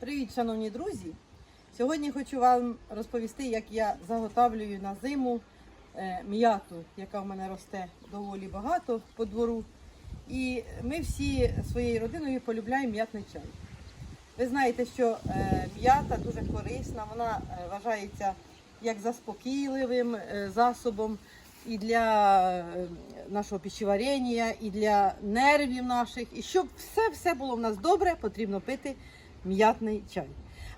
Привіт, шановні друзі! Сьогодні хочу вам розповісти, як я заготовлюю на зиму е, м'яту, яка в мене росте доволі багато по двору. І ми всі своєю родиною полюбляємо м'ятний чай. Ви знаєте, що е, м'ята дуже корисна, вона е, вважається як заспокійливим засобом і для нашого пищеварення, і для нервів наших. І щоб все-все було в нас добре, потрібно пити м'ятний чай.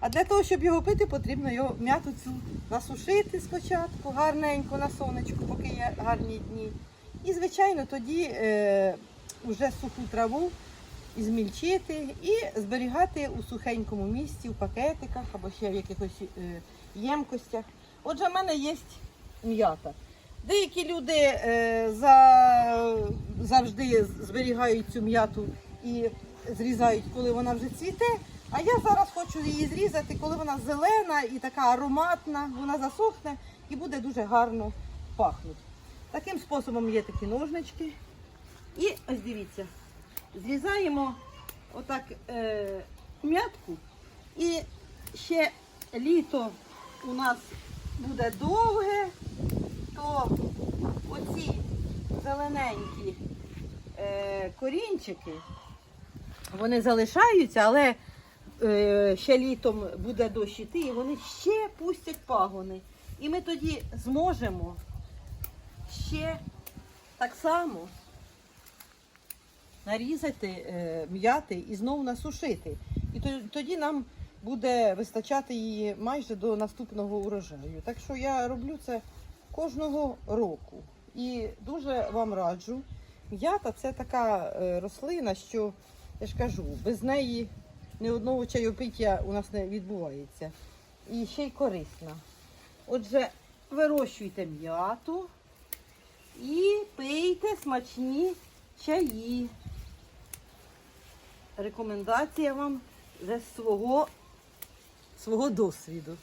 А для того, щоб його пити, потрібно його м'яту цю насушити спочатку, гарненько на сонечку, поки є гарні дні. І, звичайно, тоді е, вже суху траву змільчити і зберігати у сухенькому місці, в пакетиках або ще в якихось е, ємкостях. Отже, в мене є м'ята. Деякі люди е, за, завжди зберігають цю м'яту і зрізають, коли вона вже цвіте. А я зараз хочу її зрізати, коли вона зелена і така ароматна, вона засохне і буде дуже гарно пахнути. Таким способом є такі ножнички. І ось дивіться, зрізаємо отак е, м'ятку. І ще літо у нас буде довге, то оці зелененькі е, корінчики, вони залишаються, але ще літом буде дощ іти, і вони ще пустять пагони. І ми тоді зможемо ще так само нарізати е, м'яти і знову насушити. І тоді нам буде вистачати її майже до наступного урожаю. Так що я роблю це кожного року. І дуже вам раджу. М'ята це така е, рослина, що я ж кажу, без неї ні одного чайопиття у нас не відбувається. І ще й корисна. Отже, вирощуйте м'яту і пийте смачні чаї. Рекомендація вам зі свого, свого досвіду.